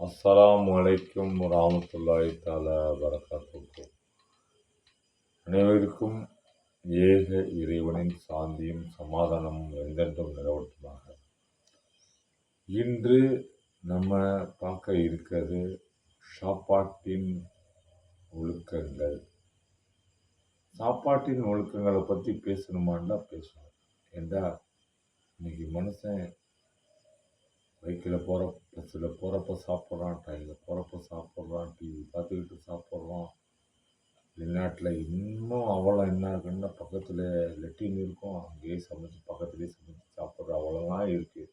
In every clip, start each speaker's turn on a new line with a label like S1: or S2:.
S1: அஸ்லாம் அலைக்கும் ராமத்துல்லாய் தால வரகாத்துஹு அனைவருக்கும் ஏக இறைவனின் சாந்தியும் சமாதானமும் எந்தென்றும் நிலவட்டுமாக. இன்று நம்ம பார்க்க இருக்கிறது சாப்பாட்டின் ஒழுக்கங்கள். சாப்பாட்டின் ஒழுக்கங்களை பற்றி பேசணுமான்னா பேசணும் ஏண்டா இன்னைக்கு மனுஷன் பைக்கில் போகிற பஸ்ஸில் போகிறப்ப சாப்பிட்றான் ட்ரெயினில் போகிறப்ப சாப்பிட்றான் டிவி பார்த்துக்கிட்டு சாப்பிட்றான் வெளிநாட்டில் இன்னும் அவலம் என்ன இருக்குன்னா பக்கத்தில் லெட்டின் இருக்கும் அங்கேயே சமைச்சு பக்கத்துலேயே சமைச்சு சாப்பிட்ற அவலம்லாம் இருக்குது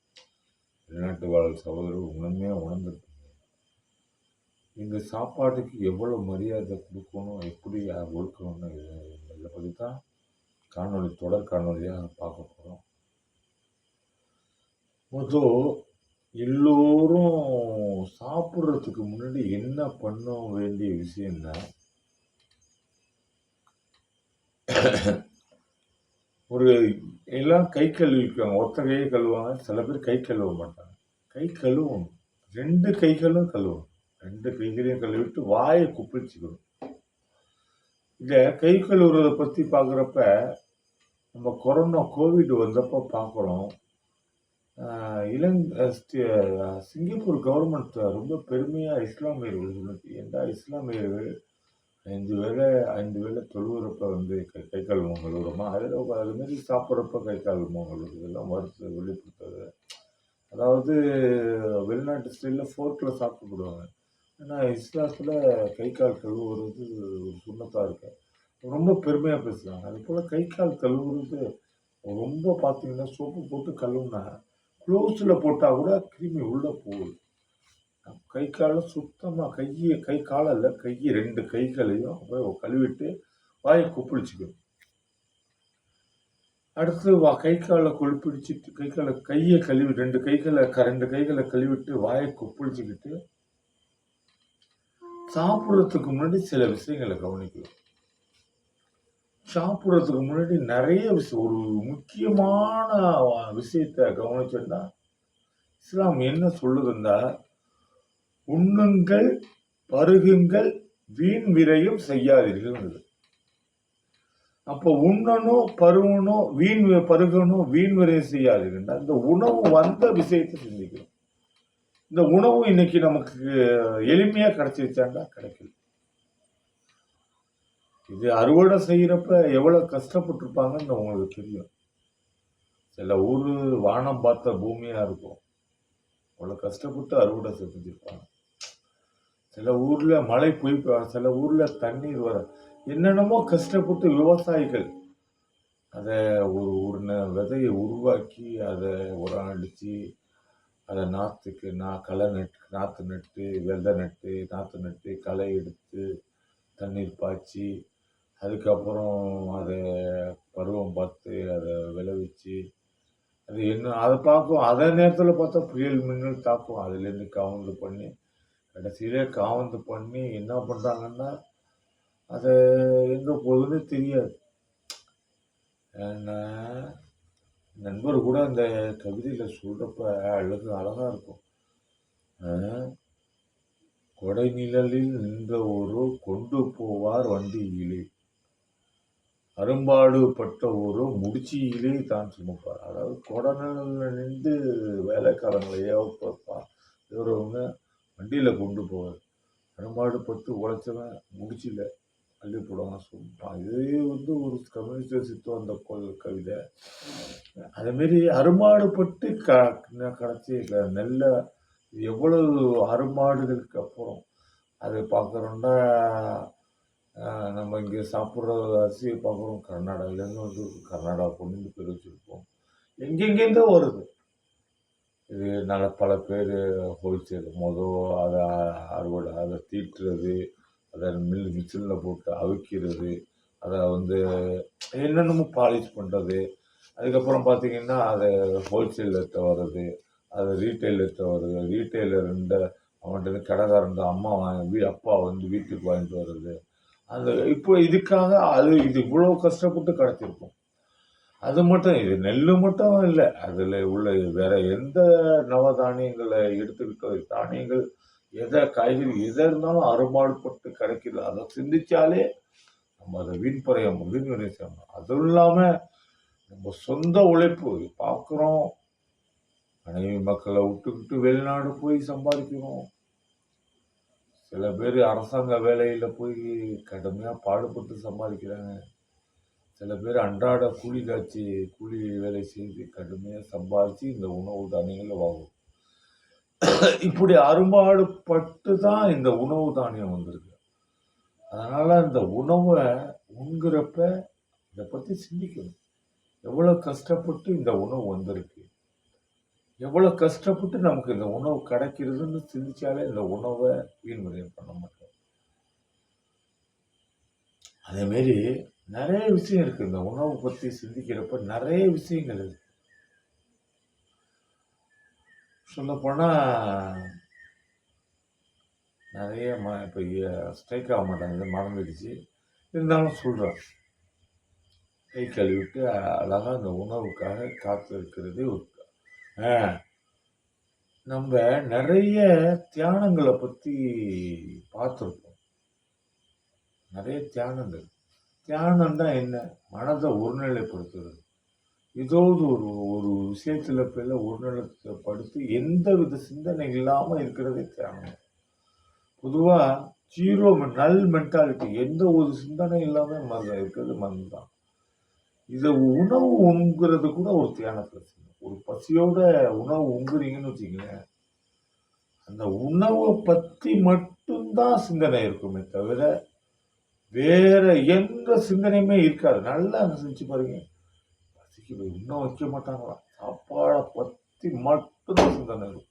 S1: வெளிநாட்டு வாழ் சகோதரர் உண்மையாக உணர்ந்துருக்குங்க இந்த சாப்பாட்டுக்கு எவ்வளோ மரியாதை கொடுக்கணும் எப்படி ஒழுக்கணும்னு இதை- பற்றி தான் காணொலி தொடர் காணொலியாக பார்க்க போகிறோம். முதல் எல்லோரும் சாப்பிட்றதுக்கு முன்னாடி என்ன பண்ண வேண்டிய விஷயம்னா ஒரு எல்லாம் கை கழுவிக்குவாங்க. ஒத்த கையை கழுவாங்க சில பேர் கை கழுவ மாட்டாங்க. கை கழுவணும். ரெண்டு கைகளும் கழுவணும். ரெண்டு கைகளையும் கழுவிட்டு வாயை குப்பிடிச்சுக்கணும். இதை கை கழுவுறதை பற்றி பார்க்குறப்ப நம்ம கொரோனா கோவிட் வந்தப்போ பார்க்குறோம். ஆஹ் சிங்கப்பூர் கவர்மெண்ட் ரொம்ப பெருமையாக இஸ்லாமியர்கள் சொல்லுது ஏண்டா இஸ்லாமியர்கள் ஐந்து வேளை ஐந்து வேளை தொழுகிறப்ப வந்து கை கை கால் கழுவுறோமா? அதில் அதுமாரி சாப்பிட்றப்ப கை கால் கழுவுறது இதெல்லாம் மறுத்து வெளிப்படுத்துறது அதாவது வெளிநாட்டு ஸ்டைலில் ஃபோர்க்கில் சாப்பிட்டுக்கிடுவாங்க. ஆனால் இஸ்லாத்தில் கை கால் கழுவுறது ஒரு சுண்ணத்தாக இருக்கு. ரொம்ப பெருமையாக பேசுகிறாங்க அது போல் கை கால் கழுவுறது ரொம்ப பார்த்தீங்கன்னா சோப்பு போட்டு கழுவுனாங்க. க்ளோஸில் போட்டால் கூட கிருமி உள்ளே போகுது. கை காலை சுத்தமாக கையை கை காலில் கையை ரெண்டு கைகளையும் அப்படியே கழுவிட்டு வாயை கொப்பளிச்சுக்கணும். அடுத்து வா கை காலை கொழுப்பிடிச்சிட்டு கை காலை கையை கழுவி ரெண்டு கைகளை க- ரெண்டு கைகளை கழுவிட்டு வாயை கொப்பளிச்சுக்கிட்டு சாப்பிட்றதுக்கு முன்னாடி சில விஷயங்களை கவனிக்கணும். சாப்பிட்றதுக்கு முன்னாடி நிறைய விஷயம் ஒரு முக்கியமான விஷயத்தை கவனிச்சோன்னா இஸ்லாம் என்ன சொல்லுதுன்னா உண்ணுங்கள் பருகுங்கள் வீண் விரையும் செய்யாதீர்கள் அப்போ உண்ணணும் பருகணும் வீண் வி- பருகணும் வீண் விரையும் செய்யாதீர்கள் இந்த உணவு வந்த விஷயத்தை சிந்திக்கணும். இந்த உணவு இன்னைக்கு நமக்கு எளிமையாக கிடைச்சிருச்சாண்டா கிடைக்கல. இது அறுவடை செய்கிறப்ப எவ்வளோ கஷ்டப்பட்டிருப்பாங்கன்னு உங்களுக்கு தெரியும். சில ஊர் வானம் பார்த்த பூமியாக இருக்கும். அவ்வளோ கஷ்டப்பட்டு அறுவடை செஞ்சுருப்பாங்க. சில ஊரில் மழை போய் சில ஊரில் தண்ணீர் வர என்னென்னமோ கஷ்டப்பட்டு விவசாயிகள் அதை ஒரு ஒரு ந- விதையை உருவாக்கி அதை உரம் அடித்து அதை நாற்றுக்கு நா களை நட்டு நாற்று நட்டு விதை நட்டு நாற்று நட்டு களை எடுத்து தண்ணீர் பாய்ச்சி அதுக்கப்புறம் அதை பருவம் பார்த்து அதை விளைவிச்சு அது என்ன அதை பார்க்கும் அதே நேரத்தில் பார்த்தா புயல் மின்னல் தாக்கும். அதுலேருந்து காவந்து பண்ணி கடைசியிலே காவந்து பண்ணி என்ன பண்ணுறாங்கன்னா அதை எங்கே போகுதுன்னு தெரியாது. ஏன்னா நண்பர் கூட அந்த கவிதையில் சொல்கிறப்ப அழகு அழகாக இருக்கும். கொடை நிழலில் நின்ற ஒரு கொண்டு போவார் வண்டியிலே. அரும்பாடுபட்ட ஒரு முடிச்சியிலே தான் சுமப்பார். அதாவது கொடநல நின்று வேலைக்காரங்களையோ இவரவங்க வண்டியில் கொண்டு போவார். அரும்பாடுபட்டு உழைச்சவன் முடிச்சில அள்ளி போடுவாங்க சும்மா இதே வந்து ஒரு கம்யூனிஸ்ட் சித்தம் அந்த கவிதை. அதேமாரி அரும்பாடுபட்டு க கிடச்சி நெல்லை எவ்வளவு அரும்பாடுகளுக்கு அப்புறம் அதை பார்க்குறோன்னா நம்ம இங்கே சாப்பிட்ற அரிசியை பார்க்குறோம். கர்நாடகாலேருந்து வந்து கர்நாடகா கொண்டு வந்து பேர் வச்சுருப்போம். எங்கெங்கேருந்தோ வருது? இது நல்ல பல பேர் ஹோல்சேல் மொதல் அதை அறுவடை அதை தீட்டுறது அதை மில் மிஷினில் போட்டு அவிக்கிறது அதை வந்து என்னென்னமோ பாலிஷ் பண்ணுறது அதுக்கப்புறம் பார்த்தீங்கன்னா அதை ஹோல்சேலில் வர்றது அது ரீட்டைல் எடுத்து வருது ரீட்டைலர் ரெண்டு அவன்கிட்ட கடைக்காரன் அம்மா வாங்கி வீ அப்பா வந்து வீட்டுக்கு வாங்கிட்டு வர்றது. அந்த இப்போ இதுக்காக அது இது இவ்வளோ கஷ்டப்பட்டு கிடச்சிருக்கும் அது மட்டும் இது நெல் மட்டும் இல்லை. அதில் உள்ள வேற எந்த நவதானியங்களை எடுத்துக்கிட்டோ தானியங்கள் எதை காய்கறி எதை இருந்தாலும் அறுபாடுபட்டு கிடைக்கல அதை சிந்திச்சாலே நம்ம அதை வீண் பறைய முடியும்னு நினைச்சோம். அதுவும் இல்லாமல் நம்ம சொந்த உழைப்பு பார்க்குறோம். மனைவி மக்களை விட்டுக்கிட்டு வெளிநாடு போய் சம்பாதிக்கிறோம். சில பேர் அரசாங்க வேலையில் போய் கடுமையாக பாடுபட்டு சம்பாதிக்கிறாங்க. சில பேர் அன்றாட கூலி காய்ச்சி கூலி வேலை செய்து கடுமையாக சம்பாதிச்சு இந்த உணவு தானியங்களை வாங்கும் இப்படி அரும்பாடுபட்டு தான் இந்த உணவு தானியம் வந்திருக்கு. அதனால் இந்த உணவை உண்கிறப்ப இதை பற்றி சிந்திக்கணும். எவ்வளோ கஷ்டப்பட்டு இந்த உணவு வந்திருக்கு. எவ்வளோ கஷ்டப்பட்டு நமக்கு இந்த உணவு கிடைக்கிறதுன்னு சிந்திச்சாலே இந்த உணவை வீண் விரயம் பண்ண மாட்டோம். அதேமாரி நிறைய விஷயம் இருக்குது இந்த உணவை பற்றி சிந்திக்கிறப்ப நிறைய விஷயங்கள் இருக்கு. சொல்லப்போனால் நிறைய ம இப்போ ஸ்ட்ரைக் ஆக மாட்டாங்க. மறந்துடுச்சு. இருந்தாலும் சொல்கிறேன் கை கழுவிட்டு அழகாக அந்த உணவுக்காக காத்து ஒரு நம்ம நிறைய தியானங்களை பற்றி பார்த்துருக்கோம் நிறைய தியானங்கள். தியானம் தான் என்ன? மனதை ஒருநிலைப்படுத்துறது. ஏதாவது ஒரு ஒரு விஷயத்தில் பிள்ளை ஒருநிலைப்படுத்தி எந்த வித சிந்தனை இல்லாமல் இருக்கிறதே தியானம். பொதுவாக ஜீரோ நல் மென்டாலிட்டி எந்த ஒரு சிந்தனை இல்லாமல் மருந்து இருக்கிறது மருந்து தான் இதை உணவு உண்கிறது கூட ஒரு தியான பிரச்சனை ஒரு பசியோட உணவு உங்குறீங்கன்னு வச்சுக்கங்களேன் அந்த உணவை பற்றி மட்டும்தான் சிந்தனை இருக்குமே தவிர வேற எந்த சிந்தனையுமே இருக்காது. நல்லா செஞ்சு பாருங்க. பசிக்கு போய் இன்னும் வைக்க மாட்டாங்களா சாப்பாடை பற்றி மட்டும்தான் சிந்தனை இருக்கும்.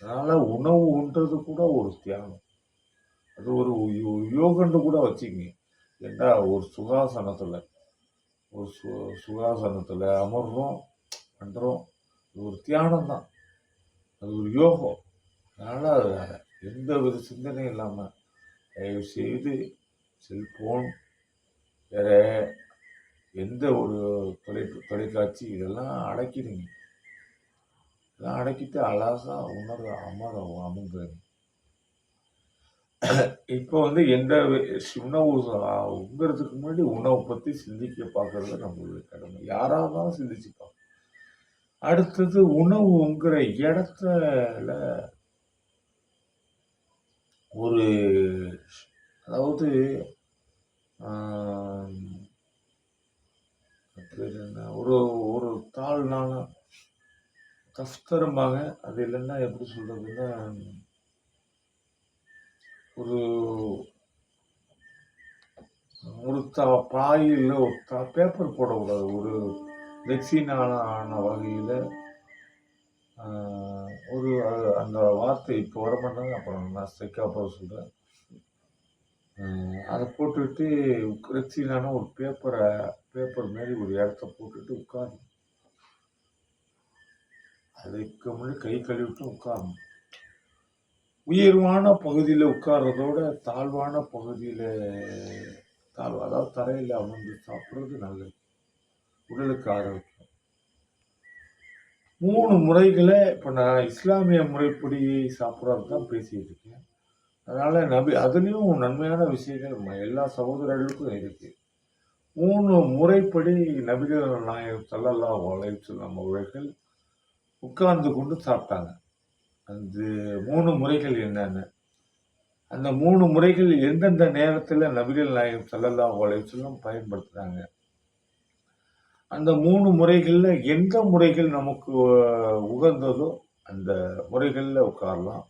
S1: அதனால் உணவு உண்றது கூட ஒரு தியானம் அது ஒரு யோ- கூட வச்சுக்கங்க. ஏண்டா ஒரு சுகாசனத்தில் ஒரு சு சுகாசனத்தில் அமர்றோம் பண்ணுறோம் அது ஒரு தியானம் தான் அது ஒரு யோகம் அதனால் அது எந்த ஒரு சிந்தனையும் இல்லாமல் தயவு செய்து செல்ஃபோன் வேறு எந்த ஒரு தொலை தொலைக்காட்சி இதெல்லாம் அடக்கிடுங்க. இதெல்லாம் அடக்கிட்டு அழகாக உணர்வு அமர அமர்ந்துருங்க இப்போ வந்து எந்த உணவு சா- உண்கிறதுக்கு முன்னாடி உணவை பற்றி சிந்திக்க பார்க்கறது நம்மளுடைய கடமை. யாராக இருந்தாலும் சிந்திச்சு பார்க்கணும் அடுத்தது உணவுங்கிற இடத்துல ஒரு அதாவது ஒரு ஒரு தாழ்னால கஃப்தரும்பாங்க அது இல்லைன்னா எப்படி சொல்றதுன்னா ஒரு ஒரு தா பாயில் ஒரு பேப்பர் போடக்கூடாது. ஒரு ரெக்ஸினான ஆன வகையில் ஒரு அந்த வார்த்தை இப்போ வர மாட்டாங்க அப்புறம் நான் ஸ்ட்ரைக்காக போக சொல்கிறேன் அதை போட்டுவிட்டு ரெக்ஸினான ஒரு பேப்பரை பேப்பர் மாரி ஒரு இடத்த போட்டுட்டு உட்காரு அதுக்கு முன்னாடி கை கழுவிட்டு உட்காரணும் உயர்வான பகுதியில் உட்கார்றதோட தாழ்வான பகுதியில் தாழ்வு அதாவது தரையில் அமர்ந்து சாப்பிட்றது நல்லது. உடலுக்கு ஆரோக்கியம் மூணு முறைகளை இப்போ நான் இஸ்லாமிய முறைப்படி சாப்பிட்றது தான் பேசிட்டு இருக்கேன். அதனால் நபி அதுலேயும் நன்மையான விஷயங்கள் நம்ம எல்லா சகோதரர்களுக்கும் இருக்குது மூணு முறைப்படி நபிகள் நாயகம் ஸல்லல்லாஹு அலைஹி வஸல்லம் அவர்கள் உட்கார்ந்து கொண்டு சாப்பிட்டாங்க. அந்த மூணு முறைகள் என்னென்ன. அந்த மூணு முறைகள் எந்தெந்த நேரத்தில் நபிகள் நாயகம் சல்லல்லா அலைஹி சொல்லும் பயன்படுத்துகிறாங்க அந்த மூணு முறைகளில் எந்த முறைகள் நமக்கு உகந்ததோ அந்த முறைகளில் உட்காரலாம்.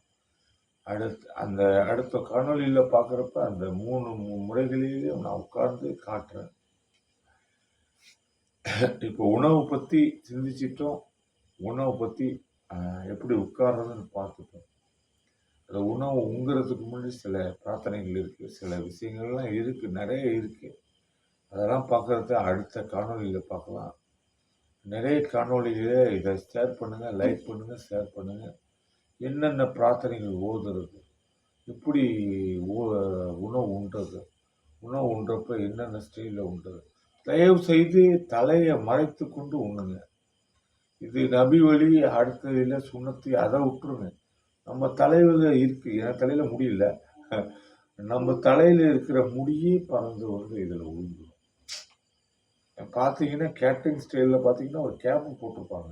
S1: அடுத்து அந்த அடுத்த காணொலியில் பார்க்குறப்ப அந்த மூணு மு- முறைகளிலேயும் நான் உட்கார்ந்து காட்டுறேன். இப்போ உணவு பற்றி சிந்திச்சிட்டோம். உணவை பற்றி எப்படி உட்கார்றதுன்னு பார்த்துட்டோம் அந்த உணவு உங்கிறதுக்கு முன்னாடி சில பிரார்த்தனைகள் இருக்குது சில விஷயங்கள்லாம் இருக்குது நிறைய இருக்குது அதெல்லாம் பார்க்குறத அடுத்த காணொளியில் பார்க்கலாம். நிறைய காணொளிகளே இதை ஷேர் பண்ணுங்கள் லைக் பண்ணுங்கள் ஷேர் பண்ணுங்கள் என்னென்ன பிரார்த்தனைகள் ஓதுறது? எப்படி உணவு உண்றது? உணவு உண்றப்ப என்னென்ன ஸ்டைலில் உண்றது? தயவு செய்து தலையை மறைத்து கொண்டு உண்ணுங்க. இது நபி வழி அடுத்ததில் சுண்ணத்தி அதை விட்டுருங்க. நம்ம தலையில் இருக்குது என் தலையில் முடியல நம்ம தலையில் இருக்கிற முடியே பறந்து வந்து இதில் உழுந்துடும் பார்த்தீங்கன்னா கேட்டரிங் ஸ்டைலில் பார்த்தீங்கன்னா ஒரு கேப்பு போட்டிருப்பாங்க.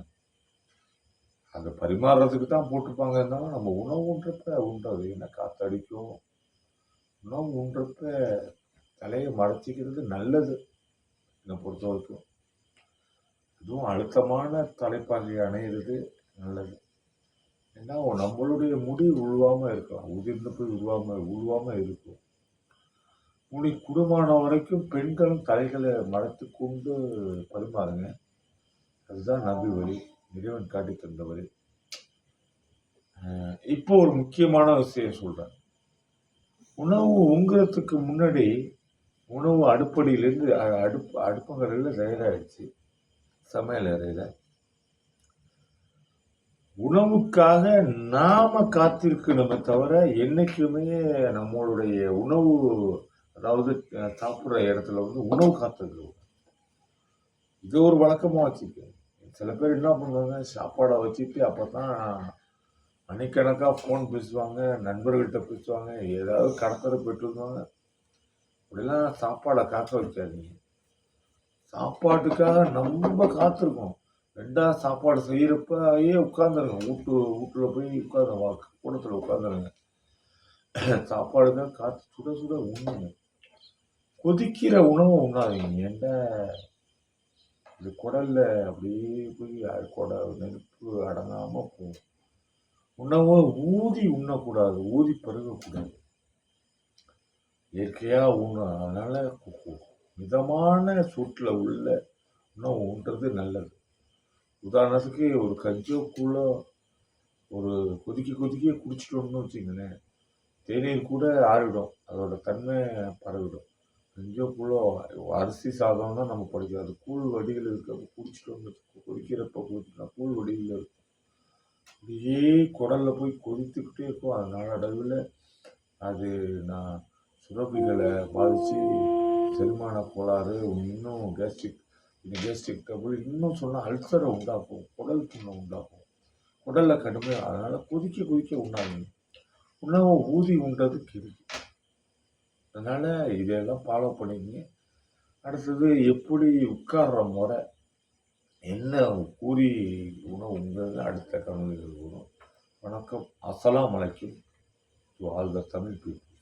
S1: அதை பரிமாறுறதுக்கு தான் போட்டிருப்பாங்க. இருந்தாலும் நம்ம உணவு உண்றப்ப உண்டாது ஏன்னா காற்றடிக்கும் உணவு உண்றப்ப தலையை மறைச்சிக்கிறது நல்லது என்னை பொறுத்த வரைக்கும் அதுவும் அழுத்தமான தலைப்பாகை அணையிறது நல்லது. ஏன்னா நம்மளுடைய முடி உழுவாமல் இருக்கலாம். உதிர்ந்து போய் உழுவாமல் உழுவாமல் இருக்கும். முடி குடும்பமான வரைக்கும் பெண்களும் தலைகளை மறைத்து கொண்டு பரிமாறுங்க. அதுதான் நம்பி வழி இறைவன் காட்டி தந்த வழி. இப்போ ஒரு முக்கியமான விஷயம் சொல்கிறேன் உணவு உங்குறதுக்கு முன்னாடி உணவு அடுப்படியிலேருந்து அ- அடுப்பு அடுப்பங்கரையில் தயாராகிடுச்சு சமையல் அறையில். உணவுக்காக நாம காத்திருக்கணுமே தவிர என்றைக்குமே நம்மளுடைய உணவு அதாவது சாப்பிட்ற இடத்துல வந்து உணவு காத்துக்கிறது இது ஒரு வழக்கமாக வச்சுருக்கேன் சில பேர் என்ன பண்ணுவாங்க சாப்பாடை வச்சுட்டு அப்போ தான் மணிக்கணக்காக ஃபோன் பேசுவாங்க நண்பர்கள்கிட்ட பேசுவாங்க ஏதாவது கடத்தரை போயிட்டு இருந்தாங்க இப்படிலாம் சாப்பாடை காக்க வைக்காதீங்க சாப்பாட்டுக்காக நம்ம காத்திருக்கோம். ரெண்டாவது சாப்பாடு செய்கிறப்பயே உட்காந்துருங்க வீட்டு வீட்டில் போய் உட்காந்து வா கூடத்தில் உட்காந்துருங்க சாப்பாடுக்காக காற்று சுட சுட உண்ணுங்க. கொதிக்கிற உணவை உண்ணாதீங்க. என்ன இது குடல்ல அப்படியே போய் குடல் குட நெருப்பு அடங்காமல் போகும். உணவை ஊதி உண்ணக்கூடாது. ஊதி பருகக்கூடாது. இயற்கையாக உண்ணும் அதனால் கு- மிதமான சூட்டில் உள்ள உணவு உண்றது நல்லது. உதாரணத்துக்கு ஒரு கஞ்சோ கூழோ ஒரு கொதிக்க கொதிக்க குடிச்சிட்டோம்னு வச்சுங்களேன் தேநீர் கூட ஆறிடும். அதோட தன்மை பரவிடும். கஞ்சோ கூழோ அரிசி தான் நம்ம படிக்காது கூழ் வடிகள் இருக்கிறப்ப குடிச்சிட்டோம்னு வச்சுக்கோ கொதிக்கிறப்ப குடிச்சிட்டோம்னா கூழ் வடிகள் இருக்கும் அப்படியே குடலில் போய் கொதித்துக்கிட்டே இருக்கும். அதனால அளவில் அது நான் சுரப்பிகளை பாதித்து செரிமான கோளாறு இன்னும் கேஸ்ட்ரிக் இந்த கேஸ்ட்ரிக் டபுள் இன்னும் சொன்னால் அல்சரை உண்டாக்கும் குடல் புண்ணை உண்டாக்கும். குடலில் கடுமையாக அதனால் கொதிக்க கொதிக்க உண்டாகும் உணவை ஊதி உண்டது கெடுதி. அதனால் இதையெல்லாம் ஃபாலோ பண்ணிக்கங்க. அடுத்தது எப்படி உட்கார்ற முறை? என்ன கூறி உணவு? உங்கள் அடுத்த கவனிகள் வரும் வணக்கம். அசலாம் அலைக்கும். To Tamil people.